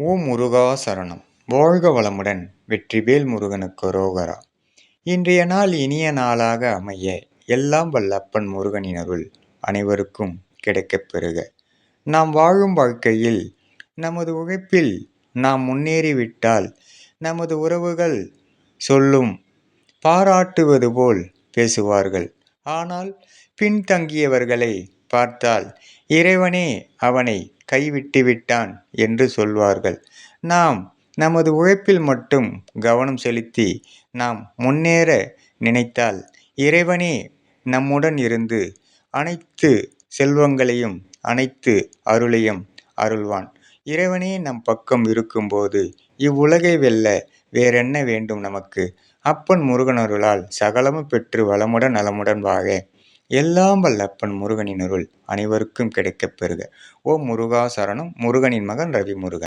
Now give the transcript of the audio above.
ஓ முருகா சரணம். வாழ்க வளமுடன் வெற்றிவேல் முருகனுக்கு ரோகரா. இன்றைய நாள் இனிய நாளாக அமைய எல்லாம் வல்லப்பன் முருகனின் அருள் அனைவருக்கும் கிடைக்கப் பெறுக. நாம் வாழும் வாழ்க்கையில் நமது உழைப்பில் நாம் முன்னேறிவிட்டால் நமது உறவுகள் சொல்லும் பாராட்டுவது போல் பேசுவார்கள். ஆனால் பின்தங்கியவர்களை பார்த்தால் இறைவனே அவனை கைவிட்டு விட்டான் என்று சொல்வார்கள். நாம் நமது உழைப்பில் மட்டும் கவனம் செலுத்தி நாம் முன்னேற நினைத்தால் இறைவனே நம்முடன் இருந்து அனைத்து செல்வங்களையும் அனைத்து அருளையும் அருள்வான். இறைவனே நம் பக்கம் இருக்கும்போது இவ்வுலகை வெல்ல வேறென்ன வேண்டும் நமக்கு? அப்பன் முருகன் அருளால் சகலமும் பெற்று வளமுடன் நலமுடன் வாக எல்லாம் வல்லப்பன் முருகனின் அருள் அனைவருக்கும் கிடைக்கப் பெறுக. ஓ முருகா சரணம் முருகனின் மகன் ரவி முருகன்